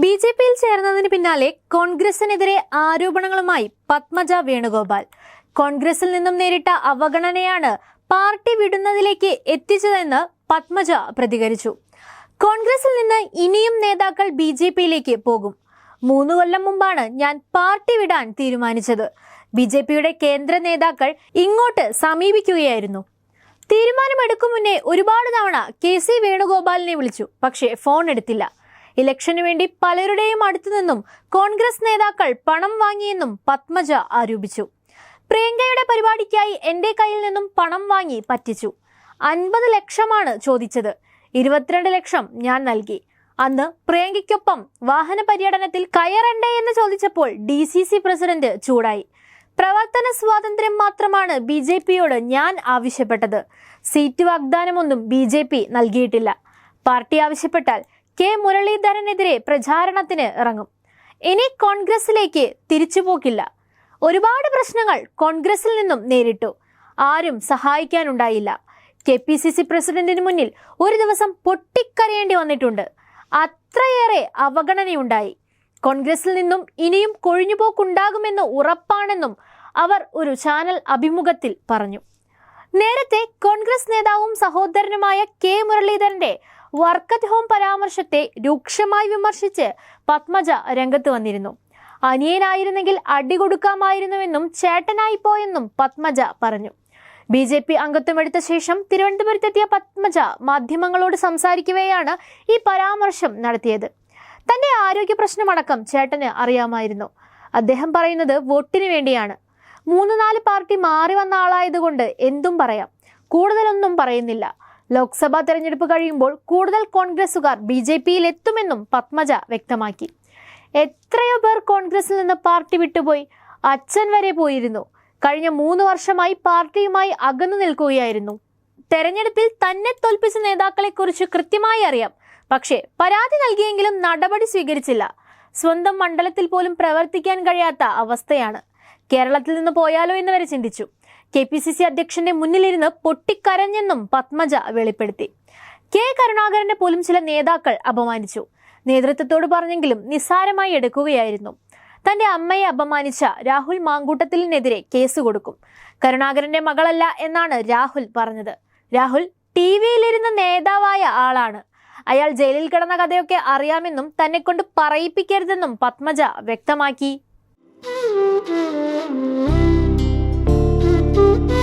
B J പിയിൽ ചേർന്നതിന് പിന്നാലെ കോൺഗ്രസിനെതിരെ ആരോപണങ്ങളുമായി പത്മജ വേണുഗോപാൽ. കോൺഗ്രസിൽ നിന്നും നേരിട്ട അവഗണനയാണ് പാർട്ടി വിടുന്നതിലേക്ക് എത്തിച്ചതെന്ന് പത്മജ പ്രതികരിച്ചു. കോൺഗ്രസിൽ നിന്ന് ഇനിയും നേതാക്കൾ ബി ജെ പിയിലേക്ക് പോകും. മൂന്ന് കൊല്ലം മുമ്പാണ് ഞാൻ പാർട്ടി വിടാൻ തീരുമാനിച്ചത്. ബി ജെ പിയുടെ കേന്ദ്ര നേതാക്കൾ ഇങ്ങോട്ട് സമീപിക്കുകയായിരുന്നു. തീരുമാനമെടുക്കും മുന്നേ ഒരുപാട് തവണ കെ സി വേണുഗോപാലിനെ വിളിച്ചു പക്ഷേ ഫോൺ എടുത്തില്ല. ഇലക്ഷന് വേണ്ടി പലരുടെയും അടുത്തു നിന്നും കോൺഗ്രസ് നേതാക്കൾ പണം വാങ്ങിയെന്നും പത്മജ ആരോപിച്ചു. പ്രിയങ്കയുടെ പരിപാടിക്കായി എന്റെ കയ്യിൽ നിന്നും പണം വാങ്ങി പറ്റിച്ചു. അൻപത് ലക്ഷമാണ് ചോദിച്ചത്. ഇരുപത്തിരണ്ട് ലക്ഷം ഞാൻ നൽകി. അന്ന് പ്രിയങ്കയ്ക്കൊപ്പം വാഹന പര്യടനത്തിൽ കയറണ്ടേ എന്ന് ചോദിച്ചപ്പോൾ ഡി സി സി പ്രസിഡന്റ് ചൂടായി. പ്രവർത്തന സ്വാതന്ത്ര്യം മാത്രമാണ് ബി ജെ പിയോട് ഞാൻ ആവശ്യപ്പെട്ടത്. സീറ്റ് വാഗ്ദാനമൊന്നും ബി ജെ പി നൽകിയിട്ടില്ല. പാർട്ടി ആവശ്യപ്പെട്ടാൽ കെ മുരളീധരനെതിരെ പ്രചാരണത്തിന് ഇറങ്ങും. ഇനി കോൺഗ്രസിലേക്ക് തിരിച്ചുപോക്കില്ല. ഒരുപാട് പ്രശ്നങ്ങൾ കോൺഗ്രസിൽ നിന്നും നേരിട്ടു. ആരും സഹായിക്കാനുണ്ടായില്ല. കെ പി സി സി പ്രസിഡന്റിന് മുന്നിൽ ഒരു ദിവസം പൊട്ടിക്കരയേണ്ടി വന്നിട്ടുണ്ട്. അത്രയേറെ അവഗണനയുണ്ടായി. കോൺഗ്രസിൽ നിന്നും ഇനിയും കൊഴിഞ്ഞുപോക്കുണ്ടാകുമെന്ന് ഉറപ്പാണെന്നും അവർ ഒരു ചാനൽ അഭിമുഖത്തിൽ പറഞ്ഞു. നേരത്തെ കോൺഗ്രസ് നേതാവും സഹോദരനുമായ കെ മുരളീധരന്റെ വർക്കറ്റ് ഹോം പരാമർശത്തെ രൂക്ഷമായി വിമർശിച്ച് പത്മജ രംഗത്ത് വന്നിരുന്നു. അനിയനായിരുന്നെങ്കിൽ അടികൊടുക്കാമായിരുന്നുവെന്നും ചേട്ടനായി പോയെന്നും പത്മജ പറഞ്ഞു. ബി ജെ പി അംഗത്വമെടുത്ത ശേഷം തിരുവനന്തപുരത്തെത്തിയ പത്മജ മാധ്യമങ്ങളോട് സംസാരിക്കവെയാണ് ഈ പരാമർശം നടത്തിയത്. തന്റെ ആരോഗ്യ പ്രശ്നമടക്കം ചേട്ടന് അറിയാമായിരുന്നു. അദ്ദേഹം പറയുന്നത് വോട്ടിന് വേണ്ടിയാണ്. മൂന്ന് നാല് പാർട്ടി മാറി വന്ന ആളായതുകൊണ്ട് എന്തും പറയാം. കൂടുതലൊന്നും പറയുന്നില്ല. ലോക്സഭാ തെരഞ്ഞെടുപ്പ് കഴിയുമ്പോൾ കൂടുതൽ കോൺഗ്രസുകാർ ബി ജെ പിയിൽ എത്തുമെന്നും പത്മജ വ്യക്തമാക്കി. എത്രയോ പേർ കോൺഗ്രസിൽ നിന്ന് പാർട്ടി വിട്ടുപോയി. അച്ഛൻ വരെ പോയിരുന്നു. കഴിഞ്ഞ മൂന്ന് വർഷമായി പാർട്ടിയുമായി അകന്നു നിൽക്കുകയായിരുന്നു. തെരഞ്ഞെടുപ്പിൽ തന്നെ തോൽപ്പിച്ച നേതാക്കളെക്കുറിച്ച് കൃത്യമായി അറിയാം. പക്ഷേ പരാതി നൽകിയെങ്കിലും നടപടി സ്വീകരിച്ചില്ല. സ്വന്തം മണ്ഡലത്തിൽ പോലും പ്രവർത്തിക്കാൻ കഴിയാത്ത അവസ്ഥയാണ്. കേരളത്തിൽ നിന്ന് പോയാലോ എന്ന് വരെ ചിന്തിച്ചു. കെ പി സി സി അധ്യക്ഷന്റെ മുന്നിലിരുന്ന് പൊട്ടിക്കരഞ്ഞെന്നും പത്മജ വെളിപ്പെടുത്തി. കെ കരുണാകരനെ പോലും ചില നേതാക്കൾ അപമാനിച്ചു. നേതൃത്വത്തോട് പറഞ്ഞെങ്കിലും നിസ്സാരമായി എടുക്കുകയായിരുന്നു. തന്റെ അമ്മയെ അപമാനിച്ച രാഹുൽ മാങ്കൂട്ടത്തിലിനെതിരെ കേസ് കൊടുക്കും. കരുണാകരന്റെ മകളല്ല എന്നാണ് രാഹുൽ പറഞ്ഞത്. രാഹുൽ ടി വിയിലിരുന്ന നേതാവായ ആളാണ്. അയാൾ ജയിലിൽ കിടന്ന കഥയൊക്കെ അറിയാമെന്നും തന്നെ കൊണ്ട് പറയിപ്പിക്കരുതെന്നും പത്മജ വ്യക്തമാക്കി. Música